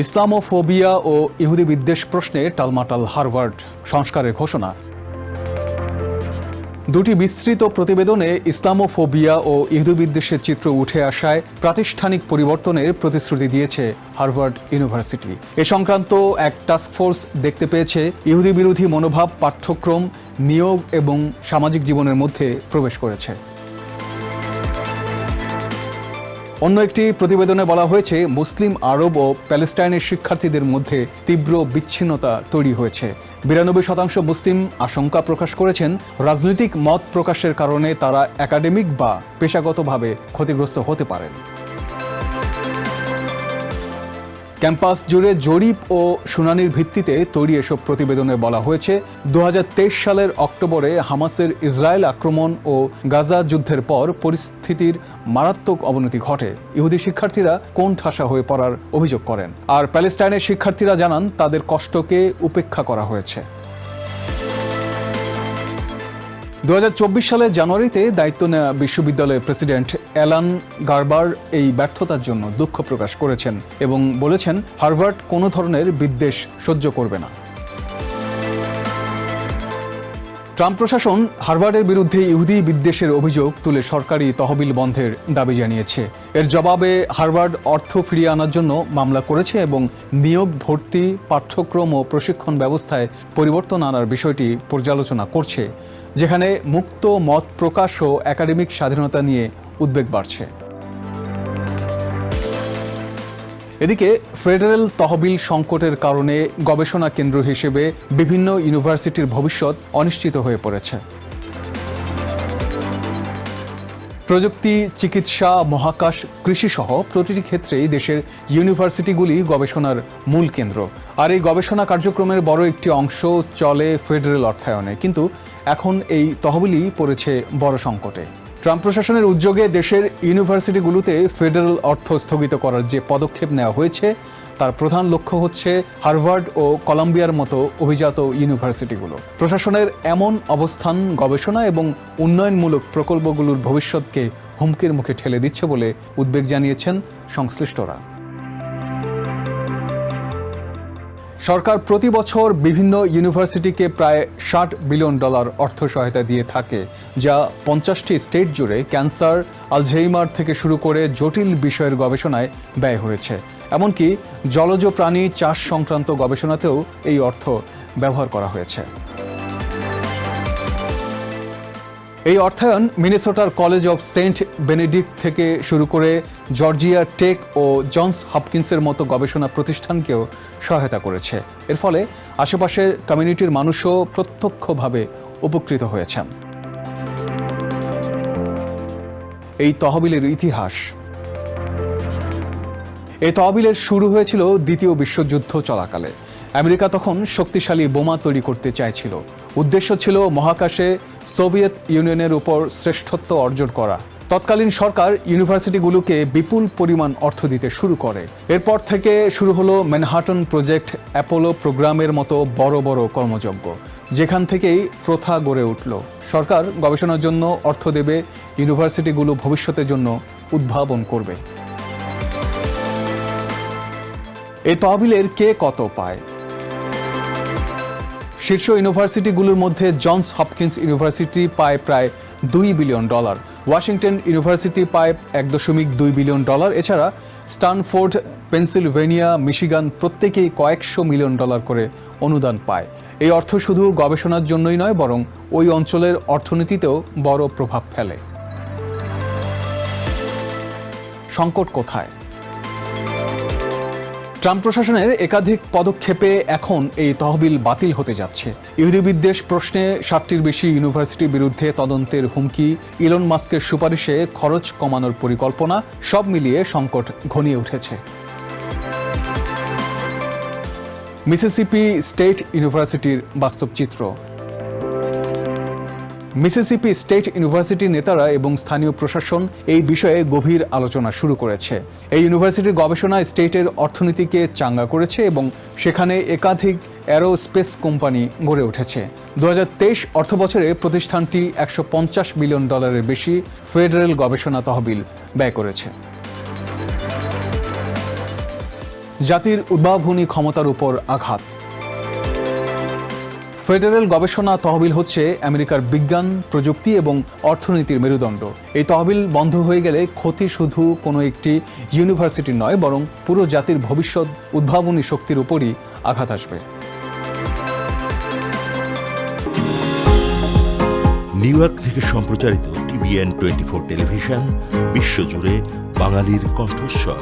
Islamophobia ও ইহুদি বিদ্বেষ প্রশ্নে টালমাটাল হারভার্ড সংস্কারের ঘোষণা। দুটি বিস্তৃত প্রতিবেদনে ইসলামোফোবিয়া ও ইহুদি বিদ্বেষের চিত্র উঠে আসায় প্রাতিষ্ঠানিক পরিবর্তনের প্রতিশ্রুতি দিয়েছে হার্ভার্ড ইউনিভার্সিটি। এ সংক্রান্ত এক টাস্কফোর্স দেখতে পেয়েছে ইহুদি বিরোধী মনোভাব পাঠ্যক্রম নিয়োগ এবং সামাজিক জীবনের মধ্যে প্রবেশ করেছে। অন্য একটি প্রতিবেদনে বলা হয়েছে, মুসলিম আরব ও প্যালেস্টাইনের শিক্ষার্থীদের মধ্যে তীব্র বিচ্ছিন্নতা তৈরি হয়েছে। বিরানব্বই শতাংশ মুসলিম আশঙ্কা প্রকাশ করেছেন, রাজনৈতিক মত প্রকাশের কারণে তারা একাডেমিক বা পেশাগতভাবে ক্ষতিগ্রস্ত হতে পারেন। ক্যাম্পাস জুড়ে জরিপ ও শুনানির ভিত্তিতে তৈরি এসব প্রতিবেদনে বলা হয়েছে দু হাজার তেইশ সালের অক্টোবরে হামাসের ইসরায়েল আক্রমণ ও গাজা যুদ্ধের পর পরিস্থিতির মারাত্মক অবনতি ঘটে। ইহুদি শিক্ষার্থীরা কোন ঠাসা হয়ে পড়ার অভিযোগ করেন। আর প্যালেস্টাইনের শিক্ষার্থীরা জানান, তাদের কষ্টকে উপেক্ষা করা হয়েছে। দু হাজার চব্বিশ সালের জানুয়ারিতে দায়িত্ব নেওয়া বিশ্ববিদ্যালয়ের প্রেসিডেন্ট অ্যালান গার্বার এই ব্যর্থতার জন্য দুঃখ প্রকাশ করেছেন এবং বলেছেন, হার্ভার্ড কোনো ধরনের বিদ্বেষ সহ্য করবে না। ট্রাম্প প্রশাসন হার্ভার্ডের বিরুদ্ধে ইহুদি বিদ্বেষের অভিযোগ তুলে সরকারি তহবিল বন্ধের দাবি জানিয়েছে। এর জবাবে হার্ভার্ড অর্থ ফিরিয়ে আনার জন্য মামলা করেছে এবং নিয়োগ, ভর্তি, পাঠ্যক্রম ও প্রশিক্ষণ ব্যবস্থায় পরিবর্তন আনার বিষয়টি পর্যালোচনা করছে, যেখানে মুক্ত মত প্রকাশ ও একাডেমিক স্বাধীনতা নিয়ে উদ্বেগ বাড়ছে। এদিকে ফেডারেল তহবিল সংকটের কারণে গবেষণা কেন্দ্র হিসেবে বিভিন্ন ইউনিভার্সিটির ভবিষ্যৎ অনিশ্চিত হয়ে পড়েছে। প্রযুক্তি, চিকিৎসা, মহাকাশ কৃষি সহ প্রতিটি ক্ষেত্রেই দেশের ইউনিভার্সিটিগুলি গবেষণার মূল কেন্দ্র। আর এই গবেষণা কার্যক্রমের বড় একটি অংশ চলে ফেডারেল অর্থায়নে। কিন্তু এখন এই তহবিলই পড়েছে বড় সংকটে। ট্রাম্প প্রশাসনের উদ্যোগে দেশের ইউনিভার্সিটিগুলোতে ফেডারেল অর্থ স্থগিত করার যে পদক্ষেপ নেওয়া হয়েছে, তার প্রধান লক্ষ্য হচ্ছে হার্ভার্ড ও কলম্বিয়ার মতো অভিজাত ইউনিভার্সিটিগুলো। প্রশাসনের এমন অবস্থান, গবেষণা এবং উন্নয়নমূলক প্রকল্পগুলোর ভবিষ্যৎকে হুমকির মুখে ঠেলে দিচ্ছে বলে উদ্বেগ জানিয়েছেন সংশ্লিষ্টরা। সরকার প্রতি বছর বিভিন্ন ইউনিভার্সিটিকে প্রায় ষাট বিলিয়ন ডলার অর্থ সহায়তা দিয়ে থাকে, যা পঞ্চাশটি স্টেট জুড়ে ক্যান্সার, আলঝেইমার থেকে শুরু করে জটিল বিষয়ের গবেষণায় ব্যয় হয়েছে। এমনকি জলজ প্রাণী চাষ সংক্রান্ত গবেষণাতেও এই অর্থ ব্যবহার করা হয়েছে। এই অর্থায়ন মিনেসোটার কলেজ অফ সেন্ট বেনেডিক্ট থেকে শুরু করে জর্জিয়া টেক ও জনস হপকিন্সের মতো গবেষণা প্রতিষ্ঠানকেও সহায়তা করেছে। এর ফলে আশেপাশের কমিউনিটির মানুষও প্রত্যক্ষভাবে উপকৃত হয়েছেন। এই তহবিলের ইতিহাস। এই তহবিলের শুরু হয়েছিল দ্বিতীয় বিশ্বযুদ্ধ চলাকালে। আমেরিকা তখন শক্তিশালী বোমা তৈরি করতে চাইছিল। উদ্দেশ্য ছিল মহাকাশে সোভিয়েত ইউনিয়নের উপর শ্রেষ্ঠত্ব অর্জন করা। তৎকালীন সরকার ইউনিভার্সিটিগুলোকে বিপুল পরিমাণ অর্থ দিতে শুরু করে। এরপর থেকে শুরু হলো ম্যানহাটন প্রজেক্ট অ্যাপোলো প্রোগ্রামের মতো বড় বড় কর্মযজ্ঞ, যেখান থেকেই প্রথা গড়ে উঠল। সরকার গবেষণার জন্য অর্থ দেবে, ইউনিভার্সিটিগুলো ভবিষ্যতের জন্য উদ্ভাবন করবে। এই তহবিলের কে কত পায়? শীর্ষ ইউনিভার্সিটিগুলোর মধ্যে জনস হপকিন্স ইউনিভার্সিটি পায় প্রায় দুই বিলিয়ন ডলার। ওয়াশিংটন ইউনিভার্সিটি পায় এক দশমিক দুই বিলিয়ন ডলার। এছাড়া স্টানফোর্ড, পেনসিলভেনিয়া, মিশিগান প্রত্যেকেই কয়েকশো মিলিয়ন ডলার করে অনুদান পায়। এই অর্থ শুধু গবেষণার জন্যই নয়, বরং ওই অঞ্চলের অর্থনীতিতেও বড় প্রভাব ফেলে। সংকট কোথায়? ট্রাম্প প্রশাসনের একাধিক পদক্ষেপে এখন এই তহবিল বাতিল হতে যাচ্ছে। ইহুদি বিদ্বেষ প্রশ্নে ষাটটির বেশি ইউনিভার্সিটির বিরুদ্ধে তদন্তের হুমকি, ইলন মাস্কের সুপারিশে খরচ কমানোর পরিকল্পনা, সব মিলিয়ে সংকট ঘনিয়ে উঠেছে। মিসিসিপি স্টেট ইউনিভার্সিটির বাস্তব চিত্র মিসিসিপি স্টেট ইউনিভার্সিটির নেতারা এবং স্থানীয় প্রশাসন এই বিষয়ে গভীর আলোচনা শুরু করেছে। এই ইউনিভার্সিটির গবেষণা স্টেটের অর্থনীতিকে চাঙ্গা করেছে এবং সেখানে একাধিক অ্যারোস্পেস কোম্পানি গড়ে উঠেছে। দু অর্থ বছরে প্রতিষ্ঠানটি একশো পঞ্চাশ মিলিয়ন ডলারের বেশি ফেডারেল গবেষণা তহবিল ব্যয় করেছে। জাতির উদ্ভাবনী ক্ষমতার উপর আঘাত। ফেডারেল গবেষণা তহবিল হচ্ছে আমেরিকার বিজ্ঞান, প্রযুক্তি এবং অর্থনীতির মেরুদণ্ড। এই তহবিল বন্ধ হয়ে গেলে ক্ষতি শুধু কোনো একটি ইউনিভার্সিটির নয়, বরং পুরো জাতির ভবিষ্যৎ উদ্ভাবনী শক্তির উপরই আঘাত আসবে। নিউ ইয়র্ক থেকে সম্প্রচারিত টিভিএন টোয়েন্টি ফোর টেলিভিশন, বিশ্বজুড়ে বাঙালির কণ্ঠস্বর।